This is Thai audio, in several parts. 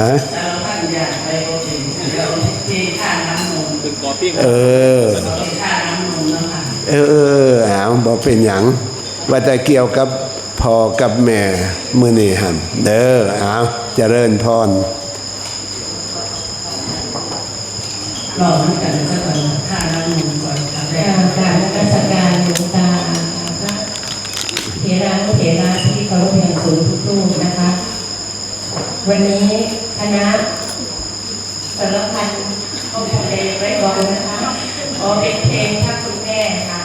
ฮะเอกอเออเออเอาบอกเป็นอย่างว่าแต่เกี่ยวกับพ่อกับแม่มือนี่ฮันเด้อเอาเจริญพรหลอเหมือนกันก็ตอนท่าน้ำนมก่อนครับ วันนี้คณะสารพันก็คงได้ไว้บอกนะคะขอเป็นเพลงถ้าคุณแม่ค่ะ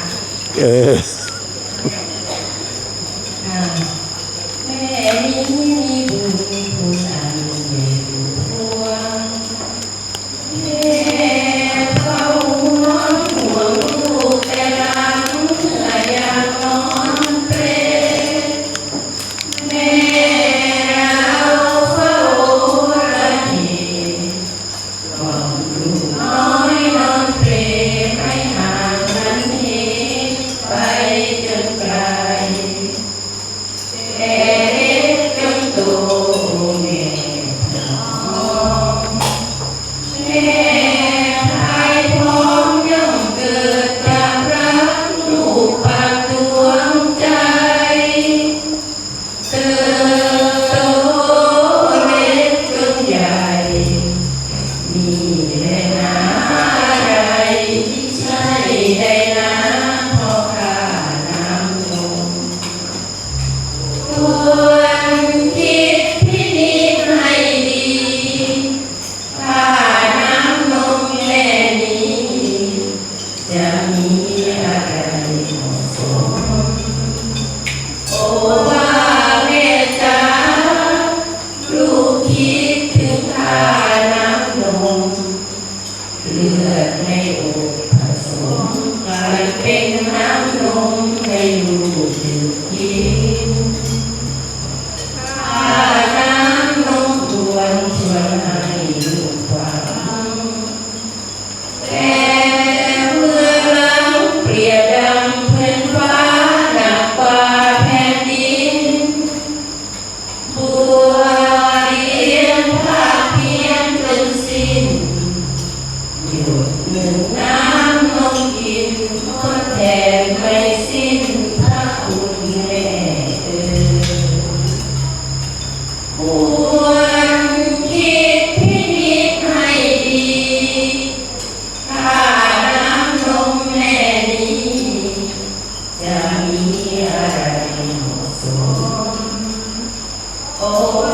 Oh.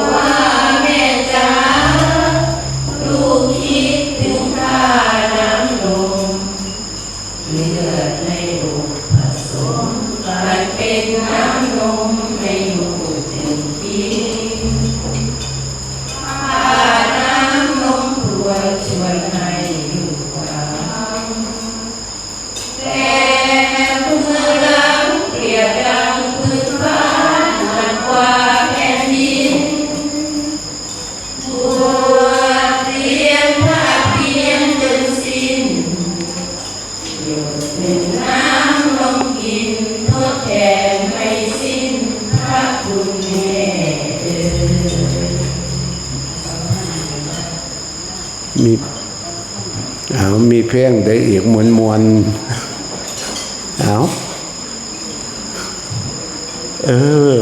มวลมวลเอาเออ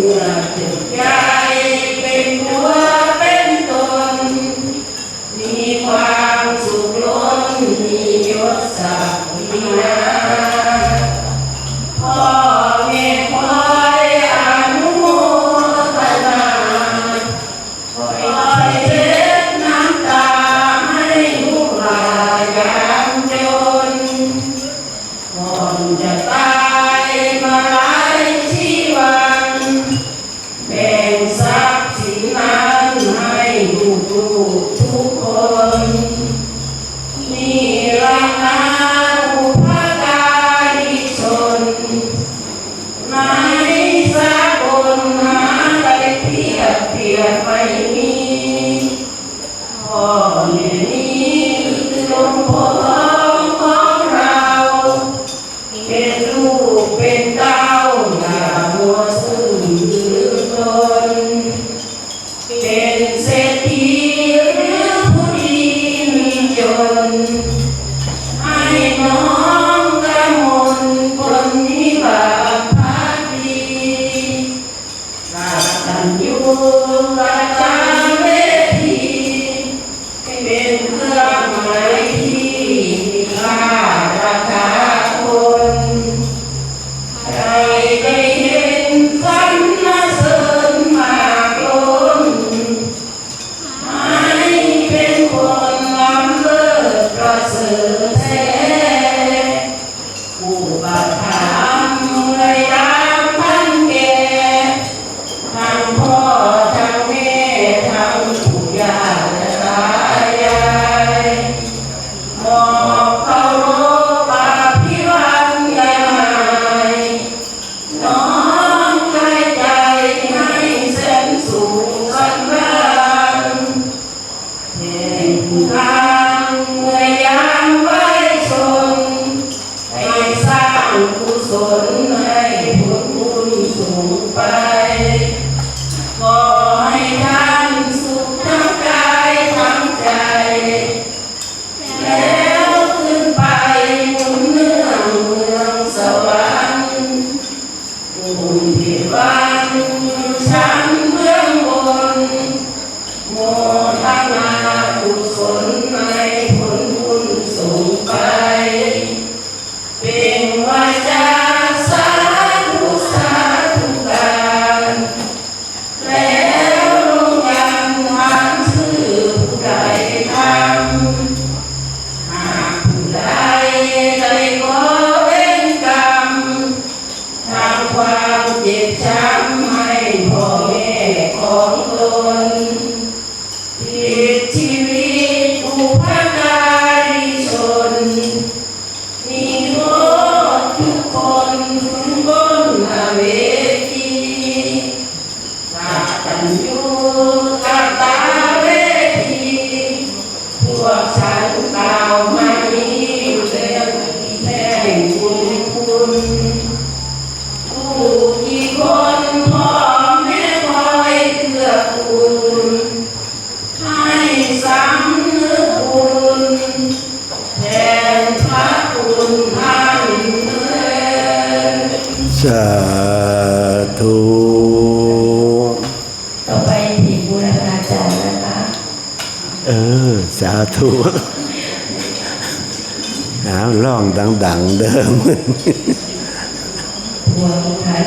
lugar Time. สาธุเาล่องดัง ๆ เดิมหัวไทย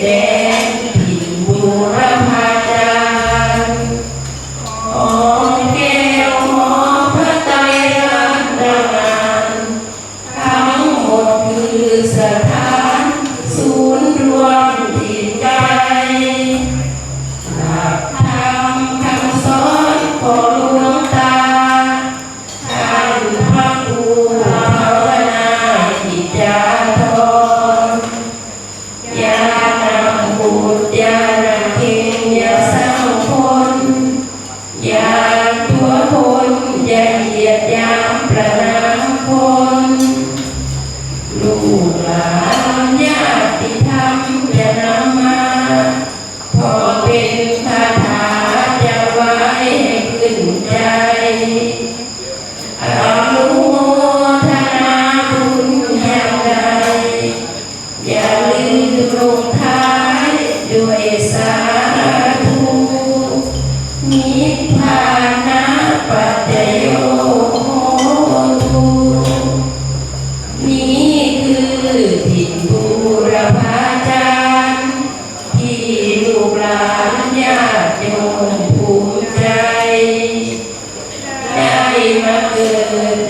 Yeah. é,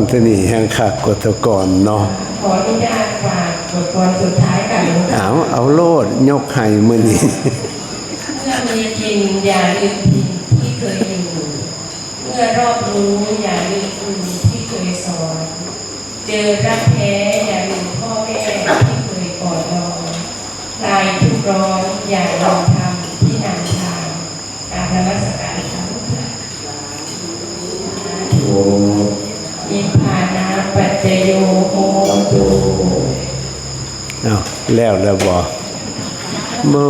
งที่นี่แห่งขากก่ตกอนเนาะขออนุญาตฝากบทกรสุดท้ายกันหลเอาเอาโลดยกให้มื้อนี้เมื่อมีกินอย่าลืมทินที่เคยอยู่เมื่อรอบรู้อย่าลืมคุณที่เคยสอน เจอรักแท้อย่าลืมพ่อแม่ที่เคยกอดรอนตายทุกร้อนอย่าลองทำที่นางทางการนมัสการ จโยโอาแล้วแล้วบอกโอ้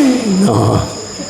ยเนาะ